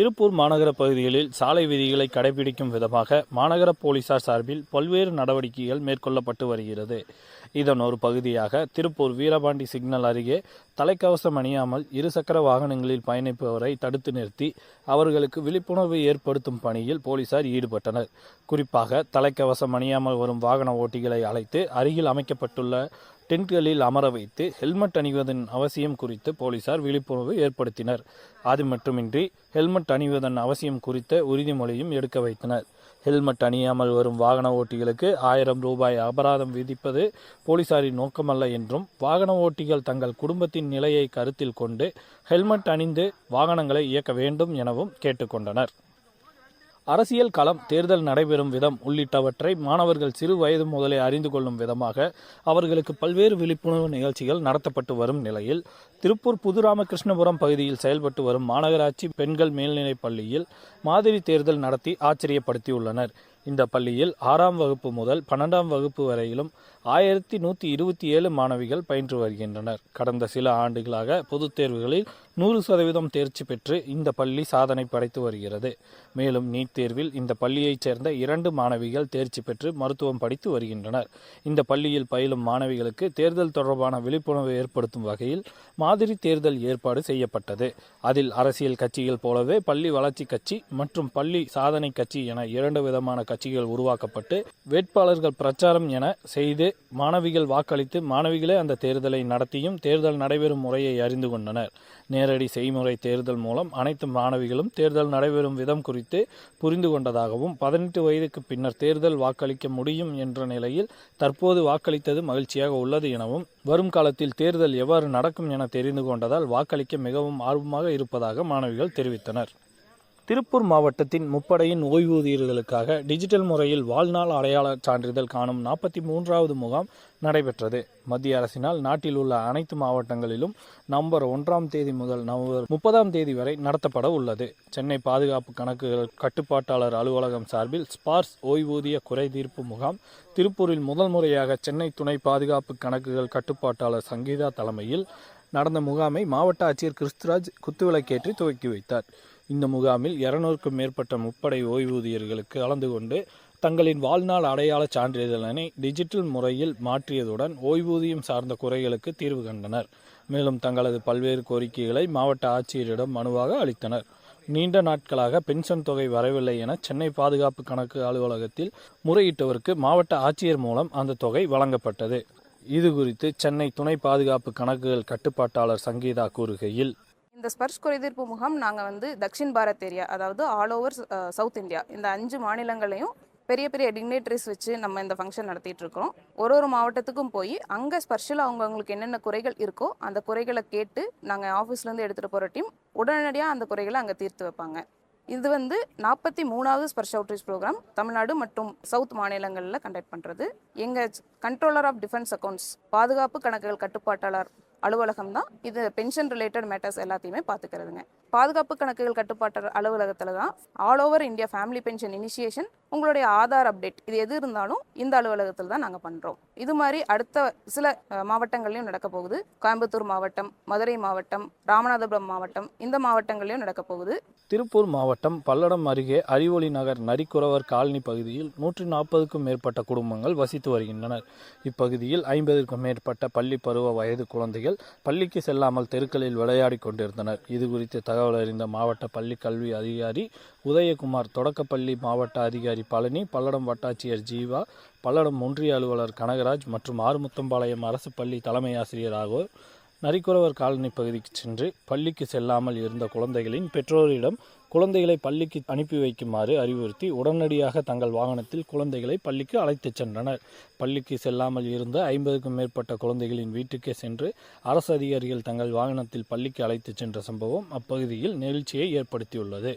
திருப்பூர் மாநகர பகுதிகளில் சாலை விதிகளை கடைபிடிக்கும் விதமாக மாநகர போலீசார் சார்பில் பல்வேறு நடவடிக்கைகள் மேற்கொள்ளப்பட்டு வருகிறது. இதன் ஒரு பகுதியாக திருப்பூர் வீரபாண்டி சிக்னல் அருகே தலைக்கவசம் அணியாமல் இருசக்கர வாகனங்களில் பயணிப்பவரை தடுத்து நிறுத்தி அவர்களுக்கு விழிப்புணர்வு ஏற்படுத்தும் பணியில் போலீசார் ஈடுபட்டனர். குறிப்பாக தலைக்கவசம் அணியாமல் வரும் வாகன ஓட்டிகளை அழைத்து அருகில் அமைக்கப்பட்டுள்ள டென்ட்களில் அமர வைத்து ஹெல்மெட் அணிவதன் அவசியம் குறித்து போலீசார் விழிப்புணர்வு ஏற்படுத்தினர். அது மட்டுமின்றி ஹெல்மெட் அணிவதன் அவசியம் குறித்த உறுதிமொழியும் எடுக்க வைத்தனர். ஹெல்மெட் அணியாமல் வரும் வாகன ஓட்டிகளுக்கு ஆயிரம் ரூபாய் அபராதம் விதிப்பது போலீசாரின் நோக்கமல்ல என்றும் வாகன ஓட்டிகள் தங்கள் குடும்பத்தின் நிலையை கருத்தில் கொண்டு ஹெல்மெட் அணிந்து வாகனங்களை இயக்க வேண்டும் எனவும் கேட்டுக்கொண்டனர். அரசியல் களம் தேர்தல் நடைபெறும் விதம் உள்ளிட்டவற்றை மாணவர்கள் சிறு வயது முதலே அறிந்து கொள்ளும் விதமாக அவர்களுக்கு பல்வேறு விழிப்புணர்வு நிகழ்ச்சிகள் நடத்தப்பட்டு வரும் நிலையில் திருப்பூர் புதுராமகிருஷ்ணபுரம் பகுதியில் செயல்பட்டு வரும் மாநகராட்சி பெண்கள் மேல்நிலைப் பள்ளியில் மாதிரி தேர்தல் நடத்தி ஆச்சரியப்படுத்தியுள்ளனர். இந்த பள்ளியில் ஆறாம் வகுப்பு முதல் பன்னெண்டாம் வகுப்பு வரையிலும் ஆயிரத்தி நூற்றி இருபத்தி ஏழு மாணவிகள் பயின்று வருகின்றனர். கடந்த சில ஆண்டுகளாக பொதுத் தேர்வுகளில் நூறு சதவீதம் தேர்ச்சி பெற்று இந்த பள்ளி சாதனை படைத்து வருகிறது. மேலும் நீட் தேர்வில் இந்த பள்ளியைச் சேர்ந்த இரண்டு மாணவிகள் தேர்ச்சி பெற்று மருத்துவம் படித்து வருகின்றனர். இந்த பள்ளியில் பயிலும் மாணவிகளுக்கு தேர்தல் தொடர்பான விழிப்புணர்வு ஏற்படுத்தும் வகையில் மாதிரி தேர்தல் ஏற்பாடு செய்யப்பட்டது. அதில் அரசியல் கட்சிகள் போலவே பள்ளி வளர்ச்சி கட்சி மற்றும் பள்ளி சாதனை கட்சி என இரண்டு விதமான கட்சிகள் உருவாக்கப்பட்டு வேட்பாளர்கள் பிரச்சாரம் என செய்து மாணவிகள் வாக்களித்து மாணவிகளே அந்த தேர்தலை நடத்தியும் தேர்தல் நடைபெறும் முறையை அறிந்து கொண்டனர். நேரடி செய்முறை தேர்தல் மூலம் அனைத்து மாணவிகளும் தேர்தல் நடைபெறும் விதம் குறித்து புரிந்து கொண்டதாகவும் பதினெட்டு வயதுக்கு பின்னர் தேர்தல் வாக்களிக்க முடியும் என்ற நிலையில் தற்போது வாக்களித்தது மகிழ்ச்சியாக உள்ளது எனவும் வரும் காலத்தில் தேர்தல் எவ்வாறு நடக்கும் என தெரிந்து கொண்டதால் வாக்களிக்க மிகவும் ஆர்வமாக இருப்பதாக மாணவிகள் தெரிவித்தனர். திருப்பூர் மாவட்டத்தின் முப்படையின் ஓய்வூதியர்களுக்காக டிஜிட்டல் முறையில் வாழ்நாள் அடையாள சான்றிதழ் காணும் நாற்பத்தி மூன்றாவது முகாம் நடைபெற்றது. மத்திய அரசினால் நாட்டில் உள்ள அனைத்து மாவட்டங்களிலும் நவம்பர் ஒன்றாம் தேதி முதல் நவம்பர் முப்பதாம் தேதி வரை நடத்தப்பட உள்ளது. சென்னை பாதுகாப்பு கணக்குகள் கட்டுப்பாட்டாளர் அலுவலகம் சார்பில் ஸ்பார்ஸ் ஓய்வூதிய குறைதீர்ப்பு முகாம் திருப்பூரில் முதல் முறையாக சென்னை துணை பாதுகாப்பு கணக்குகள் கட்டுப்பாட்டாளர் சங்கீதா தலைமையில் நடந்த முகாமை மாவட்ட ஆட்சியர் கிறிஸ்துராஜ் குத்துவிளக்கேற்றி துவக்கி வைத்தார். இந்த முகாமில் இருநூறுக்கும் மேற்பட்ட முப்படை ஓய்வூதியர்களுக்கு கலந்து கொண்டு தங்களின் வாழ்நாள் அடையாள சான்றிதழனை டிஜிட்டல் முறையில் மாற்றியதுடன் ஓய்வூதியம் சார்ந்த குறைகளுக்கு தீர்வு கண்டனர். மேலும் தங்களது பல்வேறு கோரிக்கைகளை மாவட்ட ஆட்சியரிடம் மனுவாக அளித்தனர். நீண்ட நாட்களாக பென்ஷன் தொகை வரவில்லை என சென்னை பாதுகாப்பு கணக்கு அலுவலகத்தில் முறையிட்டவருக்கு மாவட்ட ஆட்சியர் மூலம் அந்த தொகை வழங்கப்பட்டது. இது குறித்து சென்னை துணை பாதுகாப்பு கணக்குகள் கட்டுப்பாட்டாளர் சங்கீதா கூறுகையில் இந்த ஸ்பர்ஷ் குறைதீர்ப்பு முகாம் நாங்கள் வந்து தக்ஷின் பாரத் ஏரியா அதாவது ஆல் ஓவர் சவுத் இந்தியா இந்த அஞ்சு மாநிலங்களையும் பெரிய பெரிய டிக்னேட்டரிஸ் வச்சு நம்ம இந்த ஃபங்க்ஷன் நடத்திட்டு இருக்கோம் ஒரு ஒரு மாவட்டத்துக்கும் போய் அங்கே ஸ்பெஷலாக அவங்கவுங்களுக்கு என்னென்ன குறைகள் இருக்கோ அந்த குறைகளை கேட்டு நாங்கள் ஆஃபீஸ்லேருந்து எடுத்துகிட்டு போகிற டீம் உடனடியாக அந்த குறைகளை அங்கே தீர்த்து வைப்பாங்க. இது வந்து நாற்பத்தி மூணாவது ஸ்பர்ஷ் அவுட்ரீச் ப்ரோக்ராம் தமிழ்நாடு மற்றும் சவுத் மாநிலங்களில் கண்டக்ட் பண்ணுறது எங்கள் கண்ட்ரோலர் ஆஃப் டிஃபென்ஸ் அக்கௌண்ட்ஸ் பாதுகாப்பு கணக்குகள் கட்டுப்பாட்டாளர் அலுவலகம் தான் இது பென்ஷன் ரிலேட்டட் மேட்டர்ஸ் எல்லாத்தையுமே பார்த்துக்கிறதுங்க பாதுகாப்பு கணக்குகள் கட்டுப்பாட்டு அலுவலகத்தில் தான் all over India family pension initiation உங்களுடைய ஆதார் அப்டேட் இது எது இருந்தாலும் இந்த அலுவலகத்தில் தான் நாங்கள் பண்ணுறோம் இது மாதிரி அடுத்த சில மாவட்டங்கள்லையும் நடக்க போகுது. கோயம்புத்தூர் மாவட்டம் மதுரை மாவட்டம் ராமநாதபுரம் மாவட்டம் இந்த மாவட்டங்கள்லையும் நடக்க போகுது. திருப்பூர் மாவட்டம் பல்லடம் அருகே அறிவொளி நகர் நரிக்குறவர் காலனி பகுதியில் நூற்றி நாற்பதுக்கும் மேற்பட்ட குடும்பங்கள் வசித்து வருகின்றனர். இப்பகுதியில் ஐம்பதுக்கும் மேற்பட்ட பள்ளி பருவ வயது குழந்தைகள் பள்ளிக்கு செல்லாமல் தெருக்களில் விளையாடி கொண்டிருந்தனர். இது குறித்து தகவல் அறிந்த மாவட்ட பள்ளி கல்வி அதிகாரி உதயகுமார் தொடக்கப்பள்ளி மாவட்ட அதிகாரி பழனி பல்லடம் வட்டாட்சியர் ஜீவா பல்லடம் ஒன்றிய அலுவலர் கனகராஜ் மற்றும் ஆறுமுத்தம்பாளையம் அரசு பள்ளி தலைமை ஆசிரியர் ஆகியோர் நரிக்குறவர் காலனி பகுதிக்கு சென்று பள்ளிக்கு செல்லாமல் இருந்த குழந்தைகளின் பெற்றோரிடம் குழந்தைகளை பள்ளிக்கு அனுப்பி வைக்குமாறு அறிவுறுத்தி உடனடியாக தங்கள் வாகனத்தில் குழந்தைகளை பள்ளிக்கு அழைத்துச் சென்றனர். பள்ளிக்கு செல்லாமல் இருந்த ஐம்பதுக்கும் மேற்பட்ட குழந்தைகளின் வீட்டுக்கே சென்று அரசு அதிகாரிகள் தங்கள் வாகனத்தில் பள்ளிக்கு அழைத்துச் சென்ற சம்பவம் அப்பகுதியில் நெகிழ்ச்சியை ஏற்படுத்தியுள்ளது.